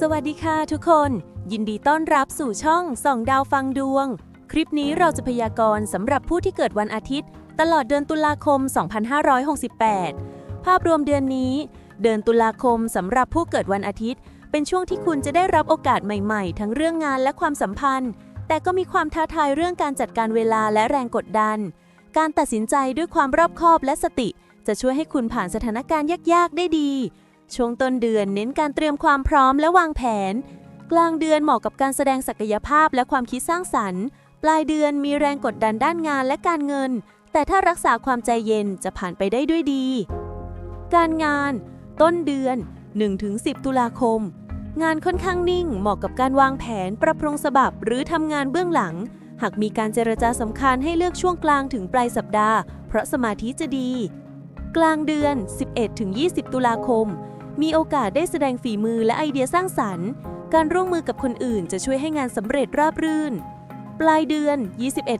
สวัสดีค่ะทุกคน ยินดีต้อนรับสู่ช่องส่องดาวฟังดวง คลิปนี้เราจะพยากรณ์สำหรับผู้ที่เกิดวันอาทิตย์ ตลอดเดือนตุลาคม 2568 ภาพรวมเดือนนี้ เดือนตุลาคมสำหรับผู้เกิดวันอาทิตย์ เป็นช่วงที่คุณจะได้รับโอกาสใหม่ๆ ทั้งเรื่องงานและความสัมพันธ์ แต่ก็มีความท้าทายเรื่องการจัดการเวลาและแรงกดดัน การตัดสินใจด้วยความรอบคอบและสติ จะช่วยให้คุณผ่านสถานการณ์ยากๆ ได้ดี ช่วงต้นเดือนเน้นการเตรียมความพร้อมและวางแผน กลางเดือนเหมาะกับการแสดงศักยภาพและความคิดสร้างสรรค์ ปลายเดือนมีแรงกดดันด้านงานและการเงิน แต่ถ้ารักษาความใจเย็นจะผ่านไปได้ด้วยดี การงาน ต้นเดือน 1-10 ตุลาคม งานค่อนข้างนิ่ง เหมาะกับการวางแผนปรับปรุงสบับหรือทำงานเบื้องหลัง หากมีการเจรจาสำคัญให้เลือกช่วงกลางถึงปลายสัปดาห์ เพราะสมาธิจะดี กลางเดือน 11-20 ตุลาคม มีโอกาสได้แสดงฝีมือและไอเดียสร้างสรรค์ การร่วมมือกับคนอื่นจะช่วยให้งานสำเร็จราบรื่น ปลายเดือน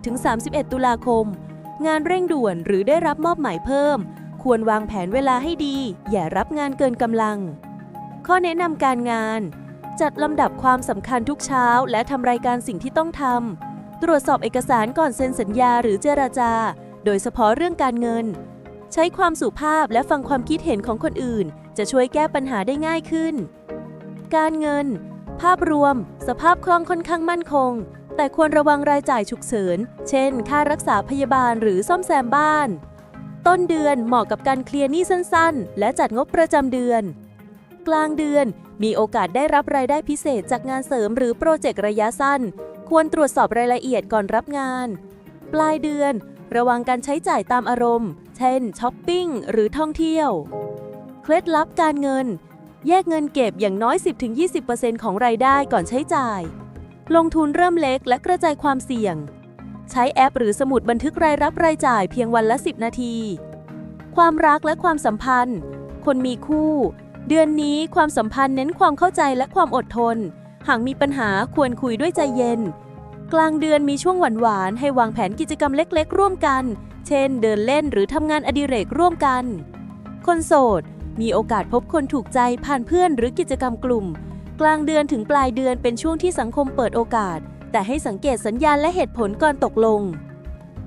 21-31 ตุลาคม งานเร่งด่วนหรือได้รับมอบหมายเพิ่ม ควรวางแผนเวลาให้ดี อย่ารับงานเกินกำลัง ข้อแนะนำการงาน จัดลำดับความสำคัญทุกเช้า และทำรายการสิ่งที่ต้องทำ ตรวจสอบเอกสารก่อนเซ็นสัญญาหรือเจราจา โดยเฉพาะเรื่องการเงิน ใช้ความสุภาพและฟังความคิดเห็นของคนอื่น จะช่วยแก้ปัญหาได้ง่ายขึ้น การเงิน ภาพรวม สภาพคล่องค่อนข้างมั่นคง แต่ควรระวังรายจ่ายฉุกเฉิน เช่น ค่ารักษาพยาบาลหรือซ่อมแซมบ้าน ต้นเดือนเหมาะกับการเคลียร์หนี้สั้นๆ และจัดงบประจำเดือน กลางเดือนมีโอกาสได้รับรายได้พิเศษจากงานเสริมหรือโปรเจกต์ระยะสั้น ควรตรวจสอบรายละเอียดก่อนรับงาน ปลายเดือน ระวังการใช้จ่ายตามอารมณ์ เช่นช้อปปิ้งหรือท่องเที่ยว เคล็ดลับการเงิน แยกเงินเก็บอย่างน้อย 10-20%ของรายได้ก่อนใช้จ่าย ลงทุนเริ่มเล็กและกระจายความเสี่ยง ใช้แอปหรือสมุดบันทึกรายรับรายจ่ายเพียงวันละ 10 นาที ความรักและความสัมพันธ์ คนมีคู่ เดือนนี้ความสัมพันธ์เน้นความเข้าใจและความอดทน หากมีปัญหาควรคุยด้วยใจเย็น กลางเดือนมีช่วงหวานๆให้วางแผนกิจกรรมเล็ก ๆ ร่วมกัน เช่น เดินเล่นหรือทำงานอดิเรกร่วมกันคนโสด มีโอกาสพบคนถูกใจผ่านเพื่อนหรือกิจกรรมกลุ่ม กลางเดือนถึงปลายเดือนเป็นช่วงที่สังคมเปิดโอกาส แต่ให้สังเกตสัญญาณและเหตุผลก่อนตกลง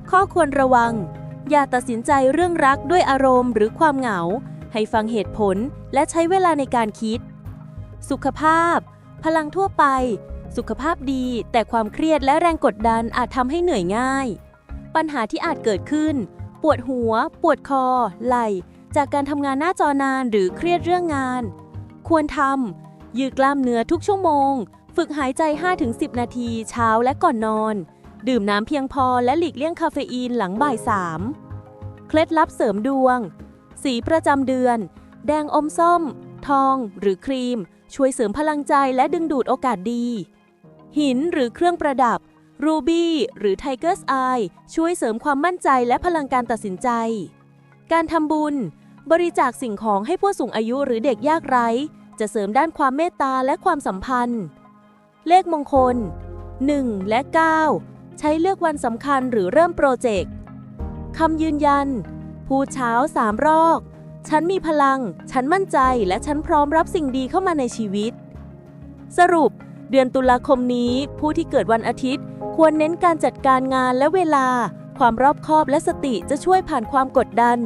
ข้อควรระวัง อย่าตัดสินใจเรื่องรักด้วยอารมณ์หรือความเหงา ให้ฟังเหตุผลและใช้เวลาในการคิด สุขภาพ พลังทั่วไป สุขภาพดี แต่ความเครียดและแรงกดดันอาจทำให้เหนื่อยง่าย ปัญหาที่อาจเกิดขึ้น ปวดหัว ปวดคอ ไหล่ จากการทำงานหน้าจอนานหรือเครียดเรื่องงาน ควรทำยืดกล้ามเนื้อทุกชั่วโมง ฝึกหายใจ 5-10 นาทีเช้าและก่อนนอน ดื่มน้ำเพียงพอและหลีกเลี่ยงคาเฟอีนหลังบ่ายสามเคล็ดลับเสริมดวง สีประจำเดือน แดงอมส้ม ทอง หรือครีม ช่วยเสริมพลังใจและดึงดูดโอกาสดี หินหรือเครื่องประดับรูบี้หรือไทเกอร์สไอช่วยเสริมความมั่นใจและพลังการตัดสินใจ การทำบุญ บริจาคสิ่งของให้ผู้สูงอายุหรือเด็กยากไร้ จะเสริมด้านความเมตตาและความสัมพันธ์ เลขมงคล 1 และ 9 ใช้เลือกวันสำคัญหรือเริ่มโปรเจกต์คำยืนยันพูดเช้าสามรอบฉันมีพลัง ฉันมั่นใจ และฉันพร้อมรับสิ่งดีเข้ามาในชีวิต สรุป เดือนตุลาคมนี้ ผู้ที่เกิดวันอาทิตย์ ควรเน้นการจัดการงานและเวลา ความรอบคอบและสติจะช่วยผ่านความกดดัน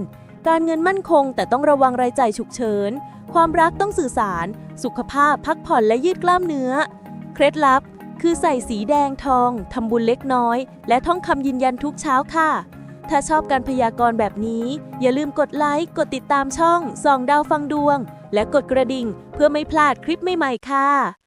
การเงินมั่นคงแต่ต้องระวังรายจ่ายฉุกเฉิน ความรักต้องสื่อสาร สุขภาพพักผ่อนและยืดกล้ามเนื้อ เคล็ดลับ คือใส่สีแดงทองทำบุญเล็กน้อย และท่องคำยืนยันทุกเช้าค่ะ ถ้าชอบการพยากรณ์แบบนี้ อย่าลืมกดไลค์กดติดตามช่องส่องดาวฟังดวง และกดกระดิ่ง เพื่อไม่พลาดคลิปใหม่ๆค่ะ